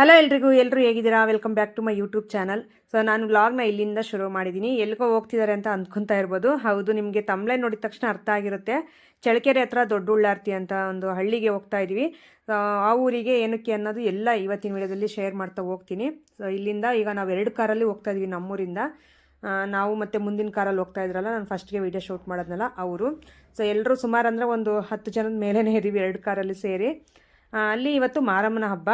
Hello ಎಲ್ರಿಗೂ ಎಲ್ಲರೂ ಹೇಗಿದ್ದೀರಾ? Welcome back to my YouTube channel so ನಾನು ವ್ಲಾಗ್ನ ಇಲ್ಲಿಂದ ಶುರು ಮಾಡಿದ್ದೀನಿ ಎಲ್ಲಿಗೋ ಹೋಗ್ತಿದ್ದಾರೆ ಅಂತ ಅಂದ್ಕೊತಾ ಇರ್ಬೋದು. ಹೌದು, ನಿಮಗೆ ತಮ್ಲೆ ನೋಡಿದ ತಕ್ಷಣ ಅರ್ಥ ಆಗಿರುತ್ತೆ. ಚಳಕೆರೆ ಹತ್ರ ದೊಡ್ಡ ಉಳ್ಳಾರ್ತಿ ಅಂತ ಒಂದು ಹಳ್ಳಿಗೆ ಹೋಗ್ತಾ ಇದ್ದೀವಿ ಆ ಊರಿಗೆ ಏನಕ್ಕೆ ಅನ್ನೋದು ಎಲ್ಲ ಇವತ್ತಿನ ವಿಡಿಯೋದಲ್ಲಿ ಶೇರ್ ಮಾಡ್ತಾ ಹೋಗ್ತೀನಿ. ಸೊ ಇಲ್ಲಿಂದ ಈಗ ನಾವು ಎರಡು ಕಾರಲ್ಲಿ ಹೋಗ್ತಾ ಇದ್ವಿ ನಮ್ಮೂರಿಂದ. ನಾವು ಮತ್ತೆ ಮುಂದಿನ ಕಾರಲ್ಲಿ ಹೋಗ್ತಾ ಇದ್ರಲ್ಲ, ನಾನು ಫಸ್ಟ್ಗೆ ವೀಡಿಯೋ ಶೂಟ್ ಮಾಡೋದ್ನಲ್ಲ ಅವರು ಸೊ ಎಲ್ಲರೂ ಸುಮಾರು ಅಂದರೆ ಒಂದು ಹತ್ತು ಜನದ ಮೇಲೇ ಇದ್ದೀವಿ ಎರಡು ಕಾರಲ್ಲಿ ಸೇರಿ. ಅಲ್ಲಿ ಇವತ್ತು ಮಾರಮ್ಮನ ಹಬ್ಬ.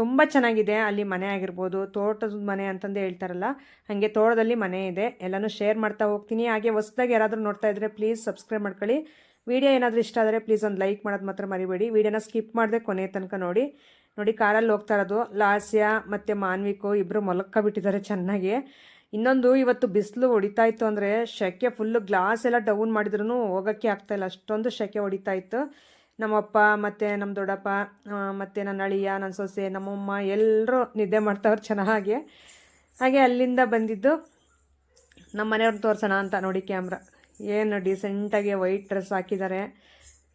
ತುಂಬ ಚೆನ್ನಾಗಿದೆ. ಅಲ್ಲಿ ಮನೆ ಆಗಿರ್ಬೋದು, ತೋಟದ ಮನೆ ಅಂತಂದು ಹೇಳ್ತಾರಲ್ಲ, ಹಾಗೆ ತೋಟದಲ್ಲಿ ಮನೆ ಇದೆ. ಎಲ್ಲನೂ ಶೇರ್ ಮಾಡ್ತಾ ಹೋಗ್ತೀನಿ. ಹಾಗೆ ಹೊಸ್ದಾಗಿ ಯಾರಾದರೂ ನೋಡ್ತಾ ಇದ್ದರೆ ಪ್ಲೀಸ್ ಸಬ್ಸ್ಕ್ರೈಬ್ ಮಾಡ್ಕೊಳ್ಳಿ. ವಿಡಿಯೋ ಏನಾದರೂ ಇಷ್ಟ ಆದರೆ ಪ್ಲೀಸ್ ಒಂದು ಲೈಕ್ ಮಾಡೋದು ಮಾತ್ರ ಮರಿಬೇಡಿ. ವಿಡಿಯೋನ ಸ್ಕಿಪ್ ಮಾಡಿದೆ ಕೊನೆ ತನಕ ನೋಡಿ. ನೋಡಿ, ಕಾರಲ್ಲಿ ಹೋಗ್ತಾ ಇರೋದು. ಲಾಸ್ಯ ಮತ್ತು ಮಾನ್ವಿಕು ಇಬ್ಬರು ಮೊಲಕ್ಕ ಬಿಟ್ಟಿದ್ದಾರೆ ಚೆನ್ನಾಗಿ. ಇನ್ನೊಂದು ಇವತ್ತು ಬಿಸಿಲು ಹೊಡಿತಾ ಇತ್ತು ಅಂದರೆ ಶೆಕೆ ಫುಲ್ಲು ಗ್ಲಾಸ್ ಎಲ್ಲ ಡೌನ್ ಮಾಡಿದ್ರೂ ಹೋಗೋಕ್ಕೆ ಆಗ್ತಾಯಿಲ್ಲ ಅಷ್ಟೊಂದು ಶೆಕೆ ಹೊಡಿತಾ ಇತ್ತು. ನಮ್ಮಪ್ಪ, ಮತ್ತು ನಮ್ಮ ದೊಡ್ಡಪ್ಪ ಮತ್ತು ನನ್ನ ಅಳಿಯ ನನ್ನ ಸೊಸೆ, ನಮ್ಮಮ್ಮ ಎಲ್ಲರೂ ನಿದ್ದೆ ಮಾಡ್ತಾವ್ರು ಚೆನ್ನಾಗಿ. ಹಾಗೆ ಅಲ್ಲಿಂದ ಬಂದಿದ್ದು ನಮ್ಮ ಮನೆಯವ್ರನ್ನ ತೋರಿಸೋಣ ಅಂತ ನೋಡಿ ಕ್ಯಾಮ್ರಾ. ಏನು ಡಿಸೆಂಟಾಗಿ ವೈಟ್ ಡ್ರೆಸ್ ಹಾಕಿದ್ದಾರೆ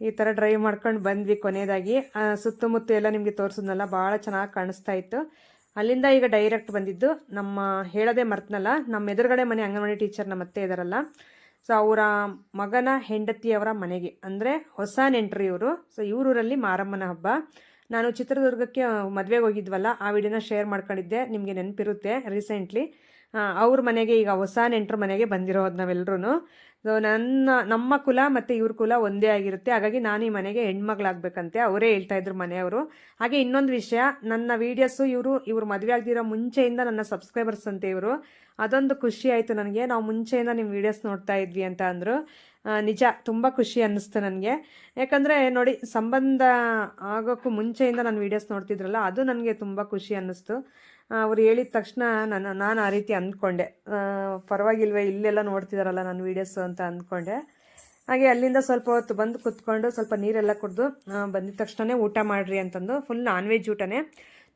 ಈ ಥರ ಡ್ರೈವ್ ಮಾಡ್ಕೊಂಡು ಬಂದ್ವಿ ಕೊನೆಯದಾಗಿ. ಸುತ್ತಮುತ್ತ ಎಲ್ಲ ನಿಮಗೆ ತೋರಿಸಿದ್ನಲ್ಲ, ಭಾಳ ಚೆನ್ನಾಗಿ ಕಾಣಿಸ್ತಾ ಇತ್ತು. ಅಲ್ಲಿಂದ ಈಗ ಡೈರೆಕ್ಟ್ ಬಂದಿದ್ದು ನಮ್ಮ ಹೇಳೋದೇ ಮರ್ತನಲ್ಲ ನಮ್ಮ ಎದುರುಗಡೆ ಮನೆ ಅಂಗನವಾಡಿ ಟೀಚರ್ ನಮ್ಮ ಅತ್ತೆ ಇದ್ದಾರಲ್ಲ ಸೊ ಅವರ ಮಗನ ಹೆಂಡತಿಯವರ ಮನೆಗೆ, ಅಂದರೆ ಹೊಸ ನೆಂಟ್ರಿ ಇವರು ಸೊ ಇವರೂರಲ್ಲಿ ಮಾರಮ್ಮನ ಹಬ್ಬ. ನಾನು ಚಿತ್ರದುರ್ಗಕ್ಕೆ ಮದುವೆಗೆ ಹೋಗಿದ್ವಲ್ಲ, ಆ ವಿಡಿಯೋನ ಶೇರ್ ಮಾಡ್ಕೊಂಡಿದ್ದೆ. ನಿಮಗೆ ನೆನಪಿರುತ್ತೆ ರೀಸೆಂಟ್ಲಿ ಅವ್ರ ಮನೆಗೆ, ಈಗ ಹೊಸ ನೆಂಟ್ರ ಮನೆಗೆ ಬಂದಿರೋದು ನಾವೆಲ್ಲರೂ ಸೊ ನನ್ನ, ನಮ್ಮ ಕುಲ ಮತ್ತು ಇವ್ರ ಕುಲ ಒಂದೇ ಆಗಿರುತ್ತೆ. ಹಾಗಾಗಿ ನಾನು ಈ ಮನೆಗೆ ಹೆಣ್ಮಗಳಾಗಬೇಕಂತೆ. ಅವರೇ ಹೇಳ್ತಾ ಇದ್ರು ಮನೆಯವರು. ಹಾಗೆ ಇನ್ನೊಂದು ವಿಷಯ, ನನ್ನ ವೀಡಿಯೋಸು ಇವರು, ಇವ್ರು ಮದುವೆ ಆಗದಿರೋ ಮುಂಚೆಯಿಂದ ನನ್ನ ಸಬ್ಸ್ಕ್ರೈಬರ್ಸ್ ಅಂತೆ ಇವರು. ಅದೊಂದು ಖುಷಿ ಆಯಿತು ನನಗೆ. ನಾವು ಮುಂಚೆಯಿಂದ ನಿಮ್ಮ ವೀಡಿಯೋಸ್ ನೋಡ್ತಾ ಇದ್ವಿ ಅಂತ ಅಂದರು. ನಿಜ, ತುಂಬ ಖುಷಿ ಅನ್ನಿಸ್ತು ನನಗೆ. ಯಾಕಂದರೆ ನೋಡಿ, ಸಂಬಂಧ ಆಗೋಕ್ಕೂ ಮುಂಚೆಯಿಂದ ನಾನು ವೀಡಿಯೋಸ್ ನೋಡ್ತಿದ್ರಲ್ಲ, ಅದು ನನಗೆ ತುಂಬ ಖುಷಿ ಅನ್ನಿಸ್ತು. ಅವ್ರು ಹೇಳಿದ ತಕ್ಷಣ ನಾನು ನಾನು ಆ ರೀತಿ ಅಂದ್ಕೊಂಡೆ. ಪರವಾಗಿಲ್ವೇ, ಇಲ್ಲೆಲ್ಲ ನೋಡ್ತಿದ್ದಾರಲ್ಲ ನನ್ನ ವೀಡಿಯೋಸು ಅಂತ ಅಂದ್ಕೊಂಡೆ. ಹಾಗೆ ಅಲ್ಲಿಂದ ಸ್ವಲ್ಪ ಹೊತ್ತು ಬಂದು ಕುತ್ಕೊಂಡು ಸ್ವಲ್ಪ ನೀರೆಲ್ಲ ಕುಡಿದು ಬಂದಿದ ತಕ್ಷಣವೇ ಊಟ ಮಾಡಿರಿ ಅಂತಂದು. ಫುಲ್ ನಾನ್ ವೆಜ್ ಊಟನೇ.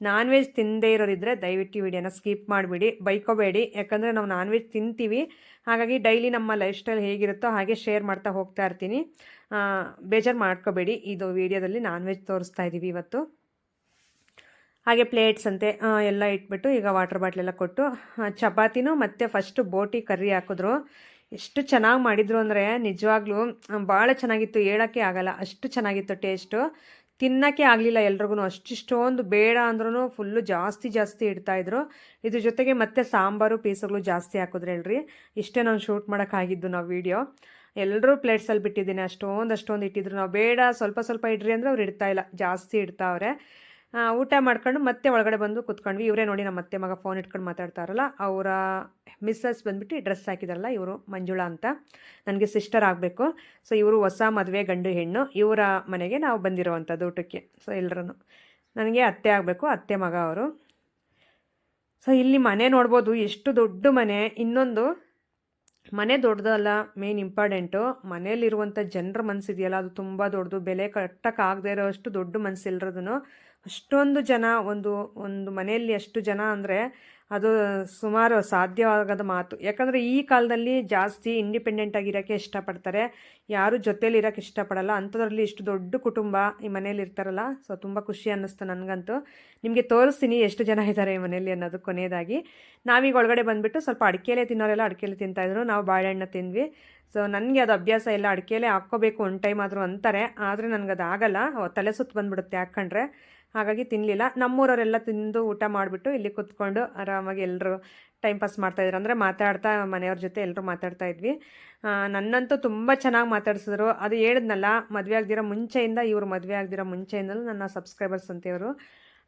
ನಾನ್ ವೆಜ್ ತಿನ್ನದೇ ಇರೋರಿದ್ರೆ ದಯವಿಟ್ಟು ವಿಡಿಯೋನ ಸ್ಕಿಪ್ ಮಾಡಿಬಿಡಿ, ಬೈಕೋಬೇಡಿ. ಯಾಕಂದರೆ ನಾವು ನಾನ್ ವೆಜ್ ತಿಂತೀವಿ. ಹಾಗಾಗಿ ಡೈಲಿ ನಮ್ಮ ಲೈಫ್ ಸ್ಟೈಲ್ ಹೇಗಿರುತ್ತೋ ಹಾಗೆ ಶೇರ್ ಮಾಡ್ತಾ ಹೋಗ್ತಾ ಇರ್ತೀನಿ. ಬೇಜಾರು ಮಾಡ್ಕೋಬೇಡಿ. ಇದು ವಿಡಿಯೋದಲ್ಲಿ ನಾನ್ ವೆಜ್ ತೋರಿಸ್ತಾ ಇದ್ದೀವಿ ಇವತ್ತು. ಹಾಗೆ ಪ್ಲೇಟ್ಸ್ ಅಂತೆ ಎಲ್ಲ ಇಟ್ಬಿಟ್ಟು ಈಗ ವಾಟರ್ ಬಾಟ್ಲೆಲ್ಲ ಕೊಟ್ಟು ಚಪಾತಿನೂ ಮತ್ತು ಫಸ್ಟು ಬೋಟಿ ಕರ್ರಿ ಹಾಕಿದ್ರು. ಎಷ್ಟು ಚೆನ್ನಾಗಿ ಮಾಡಿದ್ರು ಅಂದರೆ ನಿಜವಾಗ್ಲೂ ಭಾಳ ಚೆನ್ನಾಗಿತ್ತು. ಹೇಳೋಕ್ಕೆ ಆಗಲ್ಲ. ಅಷ್ಟು ಚೆನ್ನಾಗಿತ್ತು ಟೇಸ್ಟು ತಿನ್ನೋಕ್ಕೆ ಆಗಲಿಲ್ಲ ಎಲ್ರಿಗೂ ಅಷ್ಟಿಷ್ಟೊಂದು ಬೇಡ ಅಂದ್ರೂ ಫುಲ್ಲು ಜಾಸ್ತಿ ಜಾಸ್ತಿ ಇಡ್ತಾಯಿದ್ರು ಇದ್ರ. ಜೊತೆಗೆ ಮತ್ತೆ ಸಾಂಬಾರು, ಪೀಸುಗಳು ಜಾಸ್ತಿ ಹಾಕಿದ್ರೆ ಹೇಳ್ರಿ ಇಷ್ಟೇ ನಾನು ಶೂಟ್ ಮಾಡೋಕ್ಕಾಗಿದ್ದು ನಾವು ವೀಡಿಯೋ ಎಲ್ಲರೂ ಪ್ಲೇಟ್ಸಲ್ಲಿ ಬಿಟ್ಟಿದ್ದೀನಿ. ಅಷ್ಟೊಂದು ಅಷ್ಟೊಂದು ಇಟ್ಟಿದ್ರು. ನಾವು ಬೇಡ ಸ್ವಲ್ಪ ಸ್ವಲ್ಪ ಇಡ್ರಿ ಅಂದರೆ ಅವ್ರು ಇಡ್ತಾ ಇಲ್ಲ. ಜಾಸ್ತಿ ಇಡ್ತಾವ್ರೆ. ಊಟ ಮಾಡ್ಕೊಂಡು ಮತ್ತೆ ಒಳಗಡೆ ಬಂದು ಕುತ್ಕೊಂಡ್ವಿ. ಇವರೇ ನೋಡಿ ನಮ್ಮ ಅತ್ತೆ ಮಗ ಫೋನ್ ಇಟ್ಕೊಂಡು ಮಾತಾಡ್ತಾರಲ್ಲ, ಅವರ ಮಿಸ್ಸಸ್ ಬಂದ್ಬಿಟ್ಟು ಡ್ರೆಸ್ ಹಾಕಿದಾರಲ್ಲ, ಇವರು ಮಂಜುಳಾ ಅಂತ. ನನಗೆ ಸಿಸ್ಟರ್ ಆಗಬೇಕು. ಸೊ ಇವರು ಹೊಸ ಮದುವೆ ಗಂಡು ಹೆಣ್ಣು, ಇವರ ಮನೆಗೆ ನಾವು ಬಂದಿರೋವಂಥದ್ದು ಊಟಕ್ಕೆ. ಸೊ ಎಲ್ಲರೂ ನನಗೆ ಅತ್ತೆ ಆಗಬೇಕು, ಅತ್ತೆ ಮಗ ಅವರು. ಸೊ ಇಲ್ಲಿ ಮನೆ ನೋಡ್ಬೋದು, ಎಷ್ಟು ದೊಡ್ಡ ಮನೆ. ಇನ್ನೊಂದು ಮನೆ ದೊಡ್ಡದಲ್ಲ ಮೇನ್ ಇಂಪಾರ್ಟೆಂಟು ಮನೆಯಲ್ಲಿರುವಂಥ ಜನರ ಮನಸ್ಸಿದೆಯಲ್ಲ ಅದು ತುಂಬ ದೊಡ್ಡದು. ಬೆಲೆ ಕಟ್ಟಕ್ಕಾಗದೇ ಇರೋಷ್ಟು ದೊಡ್ಡ ಮನಸ್ಸಿಲ್ರದೂ ಅಷ್ಟೊಂದು ಜನ ಒಂದು ಒಂದು ಮನೆಯಲ್ಲಿ ಅಷ್ಟು ಜನ ಅಂದರೆ ಅದು ಸುಮಾರು ಸಾಧ್ಯವಾಗದ ಮಾತು. ಯಾಕಂದರೆ ಈ ಕಾಲದಲ್ಲಿ ಜಾಸ್ತಿ ಇಂಡಿಪೆಂಡೆಂಟ್ ಆಗಿರೋಕ್ಕೆ ಇಷ್ಟಪಡ್ತಾರೆ. ಯಾರು ಜೊತೇಲಿ ಇರೋಕ್ಕೆ ಇಷ್ಟಪಡಲ್ಲ. ಅಂಥದ್ರಲ್ಲಿ ಇಷ್ಟು ದೊಡ್ಡ ಕುಟುಂಬ ಈ ಮನೇಲಿ ಇರ್ತಾರಲ್ಲ, ಸೊ ತುಂಬ ಖುಷಿ ಅನ್ನಿಸ್ತು ನನಗಂತೂ. ನಿಮಗೆ ತೋರಿಸ್ತೀನಿ ಎಷ್ಟು ಜನ ಇದ್ದಾರೆ ಈ ಮನೇಲಿ ಅನ್ನೋದು ಕೊನೆಯದಾಗಿ. ನಾವೀಗ ಒಳಗಡೆ ಬಂದುಬಿಟ್ಟು ಸ್ವಲ್ಪ ಅಡಿಕೆಲೆ ತಿನ್ನೋರೆಲ್ಲ ಅಡಿಕೆಲೆ ತಿಂತಾಯಿದ್ರು ನಾವು ಬಾಳೆಹಣ್ಣು ತಿಂದ್ವಿ. ಸೊ ನನಗೆ ಅದು ಅಭ್ಯಾಸ ಇಲ್ಲ. ಅಡಿಕೆಲೆ ಹಾಕ್ಕೋಬೇಕು ಒನ್ ಟೈಮ್ ಆದರೂ ಅಂತಾರೆ. ಆದರೆ ನನಗೆ ಅದು ಆಗಲ್ಲ ತಲೆ ಸುತ್ತು ಬಂದ್ಬಿಡುತ್ತೆ ಹಾಕ್ಕೊಂಡ್ರೆ ಹಾಗಾಗಿ ತಿನ್ನಲಿಲ್ಲ ನಮ್ಮೂರವರೆಲ್ಲ ತಿಂದು ಊಟ ಮಾಡಿಬಿಟ್ಟು ಇಲ್ಲಿ ಕುತ್ಕೊಂಡು ಆರಾಮಾಗಿ ಎಲ್ಲರೂ ಟೈಮ್ ಪಾಸ್ ಮಾಡ್ತಾಯಿದ್ರು ಅಂದರೆ ಮಾತಾಡ್ತಾ ಮನೆಯವ್ರ ಜೊತೆ ಎಲ್ಲರೂ ಮಾತಾಡ್ತಾ ಇದ್ವಿ. ನನ್ನಂತೂ ತುಂಬ ಚೆನ್ನಾಗಿ ಮಾತಾಡಿಸಿದ್ರು. ಅದು ಹೇಳಿದ್ನಲ್ಲ, ಮದುವೆ ಆಗ್ದಿರೋ ಮುಂಚೆಯಿಂದ, ಇವರು ಮದುವೆ ಆಗ್ದಿರೋ ಮುಂಚೆಯಿಂದಲೂ ನನ್ನ ಸಬ್ಸ್ಕ್ರೈಬರ್ಸ್ ಅಂತ ಇವರು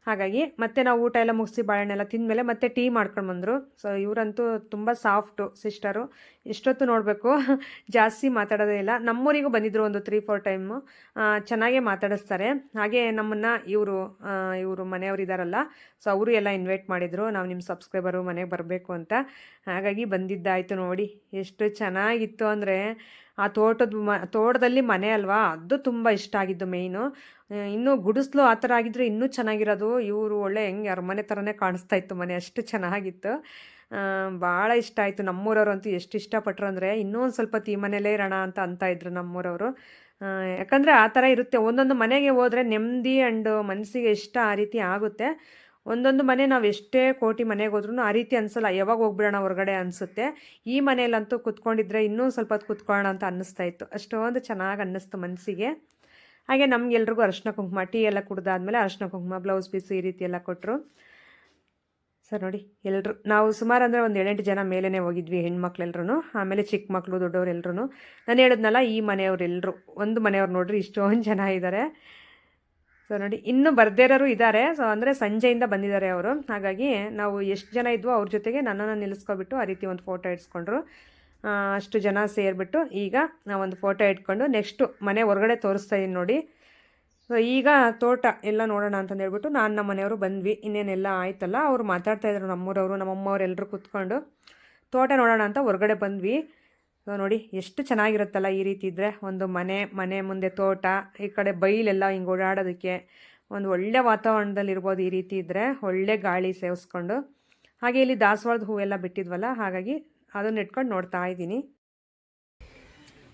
ಹಾಗಾಗಿ ಮತ್ತೆ ನಾವು ಊಟ ಎಲ್ಲ ಮುಗಿಸಿ ಬಾಳೆಹಣ್ಣೆಲ್ಲ ತಿಂದಮೇಲೆ ಮತ್ತೆ ಟೀ ಮಾಡ್ಕೊಂಡು ಬಂದರು. ಸೊ ಇವರಂತೂ ತುಂಬ ಸಾಫ್ಟು ಸಿಸ್ಟರು ಎಷ್ಟೊತ್ತು ನೋಡಬೇಕು. ಜಾಸ್ತಿ ಮಾತಾಡೋದೇ ಇಲ್ಲ. ನಮ್ಮೂರಿಗೂ ಬಂದಿದ್ದರು ಒಂದು ತ್ರೀ ಫೋರ್ ಟೈಮು ಚೆನ್ನಾಗೇ ಮಾತಾಡಿಸ್ತಾರೆ. ಹಾಗೆ ನಮ್ಮನ್ನು ಇವರು ಇವರು ಮನೆಯವರು ಇದ್ದಾರಲ್ಲ ಸೊ ಅವರು ಎಲ್ಲ ಇನ್ವೈಟ್ ಮಾಡಿದರು. ನಾವು ನಿಮ್ಮ ಸಬ್ಸ್ಕ್ರೈಬರು ಮನೆಗೆ ಬರಬೇಕು ಅಂತ. ಹಾಗಾಗಿ ಬಂದಿದ್ದಾಯಿತು ನೋಡಿ. ಎಷ್ಟು ಚೆನ್ನಾಗಿತ್ತು ಅಂದರೆ ಆ ತೋಟದ ಮ, ತೋಟದಲ್ಲಿ ಮನೆ ಅಲ್ವಾ? ಅದು ತುಂಬ ಇಷ್ಟ ಆಗಿದ್ದು ಮೇಯ್ನು ಇನ್ನೂ ಗುಡಿಸ್ಲು ಆ ಥರ ಆಗಿದ್ರೆ ಇನ್ನೂ ಚೆನ್ನಾಗಿರೋದು. ಇವರು ಒಳ್ಳೆ ಹೆಂಗೆ ಅರಮನೆ ಥರನೇ ಕಾಣಿಸ್ತಾ ಇತ್ತು ಮನೆ, ಅಷ್ಟು ಚೆನ್ನಾಗಿತ್ತು. ಭಾಳ ಇಷ್ಟ ಆಯಿತು. ನಮ್ಮೂರವ್ರು ಅಂತೂ ಎಷ್ಟು ಇಷ್ಟಪಟ್ರು ಅಂದರೆ ಇನ್ನೂ ಸ್ವಲ್ಪ ಈ ಮನೇಲೇ ಇರೋಣ ಅಂತ ಅಂತ ಇದ್ರು ನಮ್ಮೂರವರು. ಯಾಕಂದರೆ ಆ ಥರ ಇರುತ್ತೆ. ಒಂದೊಂದು ಮನೆಗೆ ಹೋದರೆ ನೆಮ್ಮದಿ ಆ್ಯಂಡ್ ಮನಸ್ಸಿಗೆ ಇಷ್ಟ ಆ ರೀತಿ ಆಗುತ್ತೆ. ಒಂದೊಂದು ಮನೆ ನಾವು ಎಷ್ಟೇ ಕೋಟಿ ಮನೆಗೆ ಹೋದ್ರೂ ಆ ರೀತಿ ಅನಿಸಲ್ಲ. ಯಾವಾಗ ಹೋಗ್ಬಿಡೋಣ ಹೊರಗಡೆ ಅನಿಸುತ್ತೆ. ಈ ಮನೆಯಲ್ಲಂತೂ ಕುತ್ಕೊಂಡಿದ್ರೆ ಇನ್ನೂ ಸ್ವಲ್ಪ ಹೊತ್ತು ಕುತ್ಕೊಳ್ಳೋಣ ಅಂತ ಅನ್ನಿಸ್ತಾ ಇತ್ತು. ಅಷ್ಟೊಂದು ಚೆನ್ನಾಗಿ ಅನ್ನಿಸ್ತು ಮನಸ್ಸಿಗೆ ಹಾಗೆ ನಮ್ಗೆಲ್ರಿಗೂ ಅರ್ಶಿನ ಕುಂಕುಮ, ಟೀ ಎಲ್ಲ ಕುಡ್ದಾದ್ಮೇಲೆ ಅರ್ಶಿನ ಕುಂಕುಮ, ಬ್ಲೌಸ್ ಪೀಸು ಈ ರೀತಿ ಎಲ್ಲ ಕೊಟ್ಟರು ಸರ್ ನೋಡಿ ಎಲ್ಲರೂ ನಾವು ಸುಮಾರು ಅಂದರೆ ಒಂದು ಏಳೆಂಟು ಜನ ಮೇಲೇ ಹೋಗಿದ್ವಿ ಹೆಣ್ಮಕ್ಳೆಲ್ಲರೂ ಆಮೇಲೆ ಚಿಕ್ಕ ಮಕ್ಕಳು ದೊಡ್ಡವ್ರು ಎಲ್ಲರೂ ನಾನು ಹೇಳಿದ್ನಲ್ಲ, ಈ ಮನೆಯವರೆಲ್ಲರೂ ಒಂದು ಮನೆಯವ್ರು ನೋಡ್ರಿ ಇಷ್ಟೊಂದು ಜನ ಇದ್ದಾರೆ ಸೊ ನೋಡಿ, ಇನ್ನೂ ಬರ್ದೇ ಇರೋರು ಇದ್ದಾರೆ. ಸೊ ಅಂದರೆ ಸಂಜೆಯಿಂದ ಬಂದಿದ್ದಾರೆ ಅವರು. ಹಾಗಾಗಿ ನಾವು ಎಷ್ಟು ಜನ ಇದ್ವೋ ಅವ್ರ ಜೊತೆಗೆ ನನ್ನನ್ನು ನಿಲ್ಲಿಸ್ಕೊಬಿಟ್ಟು ಆ ರೀತಿ ಒಂದು ಫೋಟೋ ಇಡ್ಸ್ಕೊಂಡ್ರು. ಅಷ್ಟು ಜನ ಸೇರಿಬಿಟ್ಟು ಈಗ ನಾವು ಒಂದು ಫೋಟೋ ಇಟ್ಕೊಂಡು ನೆಕ್ಸ್ಟು ಮನೆ ಹೊರಗಡೆ ತೋರಿಸ್ತಾ ಇದ್ದೀನಿ ನೋಡಿ. ಸೊ ಈಗ ತೋಟ ಎಲ್ಲ ನೋಡೋಣ ಅಂತಂದು ಹೇಳ್ಬಿಟ್ಟು ನಾನು ನಮ್ಮ ಮನೆಯವರು ಬಂದ್ವಿ. ಇನ್ನೇನೆಲ್ಲ ಆಯ್ತಲ್ಲ? ಅವ್ರು ಮಾತಾಡ್ತಾ ಇದ್ರು ನಮ್ಮೂರವರು, ನಮ್ಮಮ್ಮವ್ರು ಎಲ್ಲರೂ ಕೂತ್ಕೊಂಡು. ತೋಟ ನೋಡೋಣ ಅಂತ ಹೊರಗಡೆ ಬಂದ್ವಿ. ಸೊ ನೋಡಿ, ಎಷ್ಟು ಚೆನ್ನಾಗಿರುತ್ತಲ್ಲ ಈ ರೀತಿ ಇದ್ದರೆ ಒಂದು ಮನೆ ಮನೆ ಮುಂದೆ ತೋಟ, ಈ ಕಡೆ ಬೈಲೆಲ್ಲ ಹಿಂಗೆ ಓಡಾಡೋದಕ್ಕೆ ಒಂದು ಒಳ್ಳೆ ವಾತಾವರಣದಲ್ಲಿ ಇರ್ಬೋದು ಈ ರೀತಿ ಇದ್ದರೆ ಒಳ್ಳೆ ಗಾಳಿ ಸೇವಿಸ್ಕೊಂಡು. ಹಾಗೆ ಇಲ್ಲಿ ದಾಸವಾಳದ ಹೂವೆಲ್ಲ ಬಿಟ್ಟಿದ್ವಲ್ಲ, ಹಾಗಾಗಿ ಅದನ್ನ ಇಟ್ಕೊಂಡು ನೋಡ್ತಾ ಇದ್ದೀನಿ.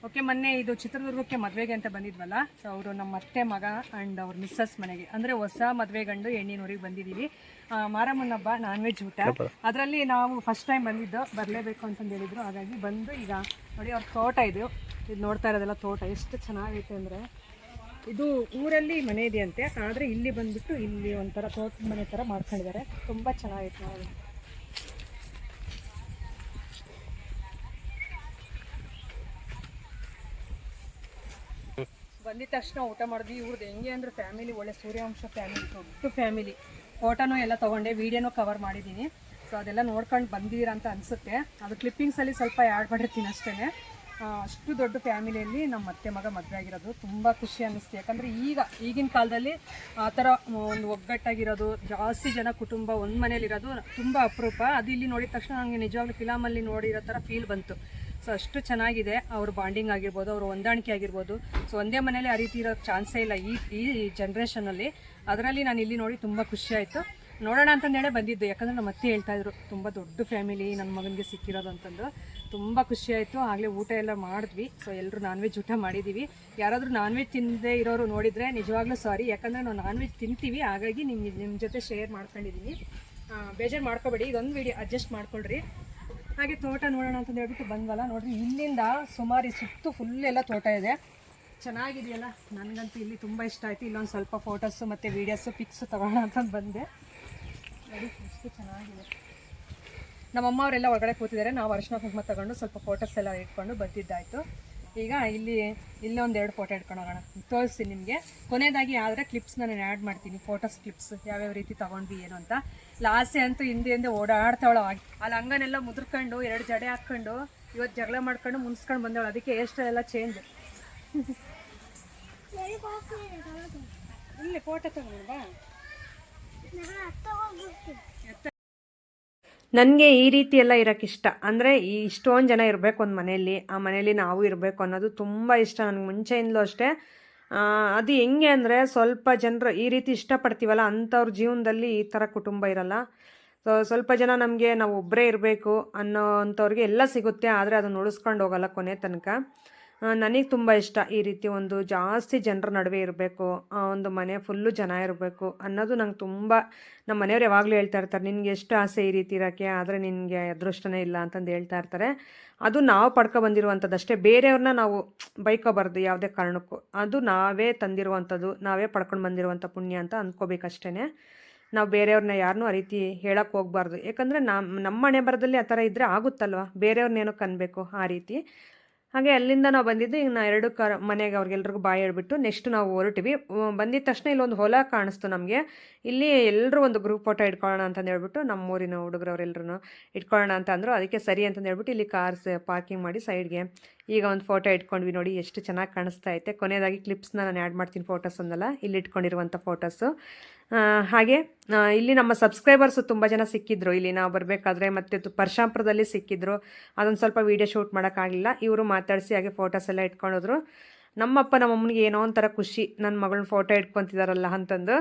ಓಕೆ ಮೊನ್ನೆ ಇದು ಚಿತ್ರದುರ್ಗಕ್ಕೆ ಮದುವೆಗೆ ಅಂತ ಬಂದಿದ್ವಲ್ಲ? ಸೊ ಅವರು ನಮ್ಮ ಅತ್ತೆ ಮಗ ಆ್ಯಂಡ್ ಅವ್ರ ಮಿಸ್ಸಸ್ ಮನೆಗೆ. ಅಂದರೆ ಹೊಸ ಮದುವೆ ಗಂಡು ಎಣ್ಣಿನೂರಿಗೆ ಬಂದಿದ್ದೀವಿ. ಬಂದಿದೀವಿ ಮಾರಮ್ಮನ ಹಬ್ಬ ನಾನ್ ವೆಜ್ ಊಟ ಅದರಲ್ಲಿ ನಾವು ಫಸ್ಟ್ ಟೈಮ್ ಬಂದಿದ್ದು ಬರಲೇಬೇಕು ಅಂತಂದು ಹೇಳಿದ್ರು. ಹಾಗಾಗಿ ಬಂದು ಈಗ ನೋಡಿ ಅವ್ರ ತೋಟ ಇದು. ಇದು ನೋಡ್ತಾ ಇರೋದೆಲ್ಲ ತೋಟ. ಎಷ್ಟು ಚೆನ್ನಾಗೈತೆ ಅಂದರೆ ಇದು ಊರಲ್ಲಿ ಮನೆ ಇದೆಯಂತೆ. ಆದರೆ ಇಲ್ಲಿ ಬಂದ್ಬಿಟ್ಟು ಇಲ್ಲಿ ಒಂಥರ ತೋಟದ ಮನೆ ಥರ ಮಾಡ್ಕೊಂಡಿದ್ದಾರೆ. ತುಂಬ ಚೆನ್ನಾಗೈತೆ ನೋಡಿ. ಬಂದಿದ ತಕ್ಷಣ ಊಟ ಮಾಡಿದ್ವಿ ಇವ್ರದ್ದು ಹೆಂಗೆ ಅಂದ್ರೆ ಫ್ಯಾಮಿಲಿ ಒಳ್ಳೆ ಸೂರ್ಯವಂಶ ಫ್ಯಾಮಿಲಿ ದೊಡ್ಡ ಫ್ಯಾಮಿಲಿ ಫೋಟೋನೂ ಎಲ್ಲ ತೊಗೊಂಡೆ ವೀಡಿಯೋನೂ ಕವರ್ ಮಾಡಿದ್ದೀನಿ ಸೊ ಅದೆಲ್ಲ ನೋಡ್ಕೊಂಡು ಬಂದಿರ ಅಂತ ಅನಿಸುತ್ತೆ. ಅದು ಕ್ಲಿಪ್ಪಿಂಗ್ಸಲ್ಲಿ ಸ್ವಲ್ಪ ಆ್ಯಡ್ ಮಾಡಿರ್ತೀನಿ ಅಷ್ಟೇ ಅಷ್ಟು ದೊಡ್ಡ ಫ್ಯಾಮಿಲಿಯಲ್ಲಿ ನಮ್ಮ ಅತ್ತೆ ಮಗ ಮದುವೆ ಆಗಿರೋದು. ತುಂಬ ಖುಷಿ ಅನ್ನಿಸ್ತು. ಯಾಕಂದರೆ ಈಗ, ಈಗಿನ ಕಾಲದಲ್ಲಿ ಆ ಥರ ಒಂದು ಒಗ್ಗಟ್ಟಾಗಿರೋದು, ಜಾಸ್ತಿ ಜನ ಕುಟುಂಬ ಒಂದು ಮನೇಲಿರೋದು ತುಂಬ ಅಪರೂಪ. ಅದು ಇಲ್ಲಿ ನೋಡಿದ ತಕ್ಷಣ ನನಗೆ ನಿಜವಾಗ್ಲೂ ಫಿಲಮಲ್ಲಿ ನೋಡಿರೋ ಥರ ಫೀಲ್ ಬಂತು. ಸೊ ಅಷ್ಟು ಚೆನ್ನಾಗಿದೆ ಅವ್ರ ಬಾಂಡಿಂಗ್ ಆಗಿರ್ಬೋದು, ಅವ್ರ ಹೊಂದಾಣಿಕೆ ಆಗಿರ್ಬೋದು. ಸೊ ಒಂದೇ ಮನೇಲಿ ಆ ರೀತಿ ಇರೋ ಚಾನ್ಸೇ ಇಲ್ಲ ಈ ಈ ಜನ್ರೇಷನಲ್ಲಿ ಅದರಲ್ಲಿ ನಾನು ಇಲ್ಲಿ ನೋಡಿ ತುಂಬ ಖುಷಿ ಆಯಿತು. ನೋಡೋಣ ಅಂತಂದೇಳೆ ಬಂದಿದ್ದು. ಯಾಕಂದರೆ ನಮ್ಮ ಅತ್ತೆ ಹೇಳ್ತಾ ಇದ್ರು, ತುಂಬ ದೊಡ್ಡ ಫ್ಯಾಮಿಲಿ ನನ್ನ ಮಗನಿಗೆ ಸಿಕ್ಕಿರೋದು ಅಂತಂದು. ತುಂಬ ಖುಷಿ ಆಯಿತು. ಆಗಲೇ ಊಟ ಎಲ್ಲ ಮಾಡಿದ್ವಿ. ಸೊ ಎಲ್ಲರೂ ನಾನ್ ವೆಜ್ ಊಟ ಮಾಡಿದ್ದೀವಿ ಯಾರಾದರೂ ನಾನ್ ವೆಜ್ ತಿನ್ನದೇ ಇರೋರು ನೋಡಿದರೆ ನಿಜವಾಗ್ಲೂ ಸಾರಿ ಯಾಕಂದರೆ ನಾವು ನಾನ್ ವೆಜ್ ತಿಂತೀವಿ. ಹಾಗಾಗಿ ನಿಮ್ಮ ನಿಮ್ಮ ಜೊತೆ ಶೇರ್ ಮಾಡ್ಕೊಂಡಿದ್ದೀನಿ ಬೇಜಾರು ಮಾಡ್ಕೋಬೇಡಿ. ಇದೊಂದು ವಿಡಿಯೋ ಅಡ್ಜಸ್ಟ್ ಮಾಡ್ಕೊಳ್ರಿ. ಹಾಗೆ ತೋಟ ನೋಡೋಣ ಅಂತ ಹೇಳ್ಬಿಟ್ಟು ಬಂದ್ವಲ್ಲ, ನೋಡ್ರಿ ಇಲ್ಲಿಂದ ಸುಮಾರು ಸುತ್ತು ಫುಲ್ ಎಲ್ಲ ತೋಟ ಇದೆ. ಚೆನ್ನಾಗಿದೆಯಲ್ಲ? ನನಗಂತೂ ಇಲ್ಲಿ ತುಂಬ ಇಷ್ಟ ಆಯಿತು. ಇಲ್ಲೊಂದು ಸ್ವಲ್ಪ ಫೋಟೋಸು ಮತ್ತು ವೀಡಿಯೋಸು ಪಿಕ್ಸ್ ತಗೋಣ ಅಂತಂದು ಬಂದೆ. ನೋಡಿ, ಎಷ್ಟು ಚೆನ್ನಾಗಿದೆ. ನಮ್ಮಮ್ಮ ಅವರೆಲ್ಲ ಹೊರಗಡೆ ಕೂತಿದ್ದಾರೆ. ನಾವು ಅರಿಶಿನ ಕುಂಕುಮ ತಗೊಂಡು ಸ್ವಲ್ಪ ಫೋಟೋಸ್ ಎಲ್ಲ ಇಟ್ಕೊಂಡು ಬಂದಿದ್ದಾಯಿತು. ಈಗ ಇಲ್ಲಿ ಇಲ್ಲೊಂದು ಎರಡು ಫೋಟೋ ಇಟ್ಕೊಂಡು ಹೋಗೋಣ. ತೋರಿಸ್ತೀನಿ ನಿಮಗೆ. ಕೊನೆಯದಾಗಿ ಆದರೆ ಕ್ಲಿಪ್ಸ್ ನಾನು ಆ್ಯಡ್ ಮಾಡ್ತೀನಿ. ಫೋಟೋಸ್ ಕ್ಲಿಪ್ಸ್ ಯಾವ್ಯಾವ ರೀತಿ ತೊಗೊಂಡ್ವಿ, ಏನು ಅಂತ. ಲಾಸೆ ಅಂತೂ ಹಿಂದೆ ಹಿಂದೆ ಓಡಾಡ್ತಾವಳ ಅಲ್ಲಿ ಹಂಗನೆಲ್ಲ ಮುದ್ರಕೊಂಡು, ಎರಡು ಜಡೆ ಹಾಕ್ಕೊಂಡು ಇವತ್ತು ಜಗಳ ಮಾಡ್ಕೊಂಡು, ಮುನ್ಸ್ಕೊಂಡು ಬಂದವಳು. ಅದಕ್ಕೆ ಎಷ್ಟೆಲ್ಲ ಚೇಂಜ್ ಇಲ್ಲಿ ಫೋಟೋ ತಗೊಂಡ್ವಾ ನನಗೆ ಈ ರೀತಿ ಎಲ್ಲ ಇರೋಕ್ಕೆ ಇಷ್ಟ. ಅಂದರೆ ಈ ಇಷ್ಟೊಂದು ಜನ ಇರಬೇಕು ಒಂದು ಮನೆಯಲ್ಲಿ. ಆ ಮನೆಯಲ್ಲಿ ನಾವು ಇರಬೇಕು ಅನ್ನೋದು ತುಂಬ ಇಷ್ಟ ನನಗೆ ಮುಂಚೆಯಿಂದಲೂ ಅಷ್ಟೇ. ಅದು ಹೆಂಗೆ ಅಂದರೆ ಸ್ವಲ್ಪ ಜನರು ಈ ರೀತಿ ಇಷ್ಟಪಡ್ತೀವಲ್ಲ ಅಂಥವ್ರ ಜೀವನದಲ್ಲಿ ಈ ಥರ ಕುಟುಂಬ ಇರಲ್ಲ. ಸೊ, ಸ್ವಲ್ಪ ಜನ ನಮಗೆ ನಾವು ಒಬ್ಬರೇ ಇರಬೇಕು ಅನ್ನೋ ಅಂಥವ್ರಿಗೆ ಎಲ್ಲ ಸಿಗುತ್ತೆ. ಆದರೆ ಅದನ್ನು ಉಳಿಸ್ಕೊಂಡು ಹೋಗಲ್ಲ ಕೊನೆ ತನಕ. ನನಗೆ ತುಂಬ ಇಷ್ಟ ಈ ರೀತಿ ಒಂದು ಜಾಸ್ತಿ ಜನರ ನಡುವೆ ಇರಬೇಕು ಒಂದು ಮನೆ ಫುಲ್ಲು ಜನ ಇರಬೇಕು ಅನ್ನೋದು ನಂಗೆ ತುಂಬ ನಮ್ಮ ಮನೆಯವ್ರು ಯಾವಾಗಲೂ ಹೇಳ್ತಾ ಇರ್ತಾರೆ, ನಿನಗೆ ಎಷ್ಟು ಆಸೆ ಈ ರೀತಿ ಇರೋಕ್ಕೆ, ಆದರೆ ನಿನಗೆ ಅದೃಷ್ಟನೇ ಇಲ್ಲ ಅಂತಂದು ಹೇಳ್ತಾ ಇರ್ತಾರೆ. ಅದು ನಾವು ಪಡ್ಕೊ ಬಂದಿರುವಂಥದ್ದಷ್ಟೇ ಬೇರೆಯವ್ರನ್ನ ನಾವು ಬೈಕೋಬಾರ್ದು ಯಾವುದೇ ಕಾರಣಕ್ಕೂ. ಅದು ನಾವೇ ತಂದಿರುವಂಥದ್ದು, ನಾವೇ ಪಡ್ಕೊಂಡು ಬಂದಿರುವಂಥ ಪುಣ್ಯ ಅಂತ ಅಂದ್ಕೋಬೇಕಷ್ಟೇ ನಾವು ಬೇರೆಯವ್ರನ್ನ ಯಾರನ್ನೂ ಆ ರೀತಿ ಹೇಳಕ್ಕೆ ಹೋಗ್ಬಾರ್ದು. ಯಾಕಂದರೆ ನಮ್ಮ ನಮ್ಮ ಮನೆ ಬರದಲ್ಲಿ ಆ ಥರ ಇದ್ದರೆ ಆಗುತ್ತಲ್ವ? ಬೇರೆಯವ್ರನ್ನೇನೋ ಕನ್ಬೇಕು ಆ ರೀತಿ. ಹಾಗೆ ಅಲ್ಲಿಂದ ನಾವು ಬಂದಿದ್ದು ಈಗ ನಾ ಎರಡು ಕರ ಮನೆಗೆ ಅವ್ರಿಗೆಲ್ರಿಗೂ ಬಾಯಿ ಹೇಳ್ಬಿಟ್ಟು ನೆಕ್ಸ್ಟ್ ನಾವು ಹೊರಟಿವಿ. ಬಂದಿದ ತಕ್ಷಣ ಇಲ್ಲೊಂದು ಹೊಲ ಕಾಣಿಸ್ತು ನಮಗೆ. ಇಲ್ಲಿ ಎಲ್ಲರೂ ಒಂದು ಗ್ರೂಪ್ ಫೋಟೋ ಇಟ್ಕೊಳ್ಳೋಣ ಅಂತಂದು ಹೇಳ್ಬಿಟ್ಟು ನಮ್ಮ ಊರಿನ ಹುಡುಗರವ್ರೆಲ್ಲರೂ ಇಟ್ಕೊಳ್ಳೋಣ ಅಂತ ಅಂದರು ಅದಕ್ಕೆ ಸರಿ ಅಂತಂದು ಹೇಳ್ಬಿಟ್ಟು ಇಲ್ಲಿ ಕಾರ್ಸ್ ಪಾರ್ಕಿಂಗ್ ಮಾಡಿ ಸೈಡ್ಗೆ ಈಗ ಒಂದು ಫೋಟೋ ಇಟ್ಕೊಂಡ್ವಿ ನೋಡಿ, ಎಷ್ಟು ಚೆನ್ನಾಗಿ ಕಾಣಿಸ್ತಾ ಐತೆ. ಕೊನೆಯದಾಗಿ ಕ್ಲಿಪ್ಸ್ನ ನಾನು ಆ್ಯಡ್ ಮಾಡ್ತೀನಿ ಫೋಟೋಸ್ ಒಂದಲ್ಲ ಇಲ್ಲಿ ಇಟ್ಕೊಂಡಿರುವಂಥ ಫೋಟೋಸು ಹಾಗೆ ಇಲ್ಲಿ ನಮ್ಮ ಸಬ್ಸ್ಕ್ರೈಬರ್ಸು ತುಂಬ ಜನ ಸಿಕ್ಕಿದ್ರು. ಇಲ್ಲಿ ನಾವು ಬರಬೇಕಾದ್ರೆ ಮತ್ತೆ ಪರಶಾಂಪುರದಲ್ಲಿ ಸಿಕ್ಕಿದ್ರು. ಅದೊಂದು ಸ್ವಲ್ಪ ವೀಡಿಯೋ ಶೂಟ್ ಮಾಡೋಕ್ಕಾಗಲಿಲ್ಲ ಇವರು ಮಾತಾಡಿಸಿ ಹಾಗೆ ಫೋಟೋಸ್ ಎಲ್ಲ ಇಟ್ಕೊಂಡೋದ್ರು. ನಮ್ಮಪ್ಪ ನಮ್ಮಮ್ಮನಿಗೆ ಏನೋ ಒಂಥರ ಖುಷಿ ನನ್ನ ಮಗಳನ್ನ ಫೋಟೋ ಇಟ್ಕೊತಿದಾರಲ್ಲ ಅಂತಂದು.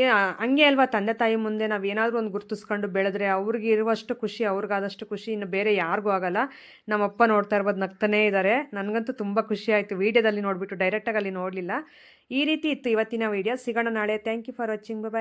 ಏ, ಹಂಗೆ ಅಲ್ವಾ ತಂದೆ ತಾಯಿ ಮುಂದೆ ನಾವು ಏನಾದರೂ ಒಂದು ಗುರ್ತಿಸ್ಕೊಂಡು ಬೆಳೆದ್ರೆ ಅವ್ರಿಗೆ ಇರುವಷ್ಟು ಖುಷಿ ಅವ್ರಿಗಾದಷ್ಟು ಖುಷಿ, ಇನ್ನು ಬೇರೆ ಯಾರಿಗೂ ಆಗಲ್ಲ. ನಮ್ಮಪ್ಪ ನೋಡ್ತಾ ಇರ್ಬೋದು, ನಗ್ತಾನೇ ಇದ್ದಾರೆ ನನಗಂತೂ ತುಂಬ ಖುಷಿ ಆಯಿತು ವೀಡಿಯೋದಲ್ಲಿ ನೋಡಿಬಿಟ್ಟು ಡೈರೆಕ್ಟಾಗಿ ಅಲ್ಲಿ ನೋಡಲಿಲ್ಲ. ಈ ರೀತಿ ಇತ್ತು ಇವತ್ತಿನ ವೀಡಿಯೋ ಸಿಗೋಣ ನಾಳೆ. Thank you for watching bye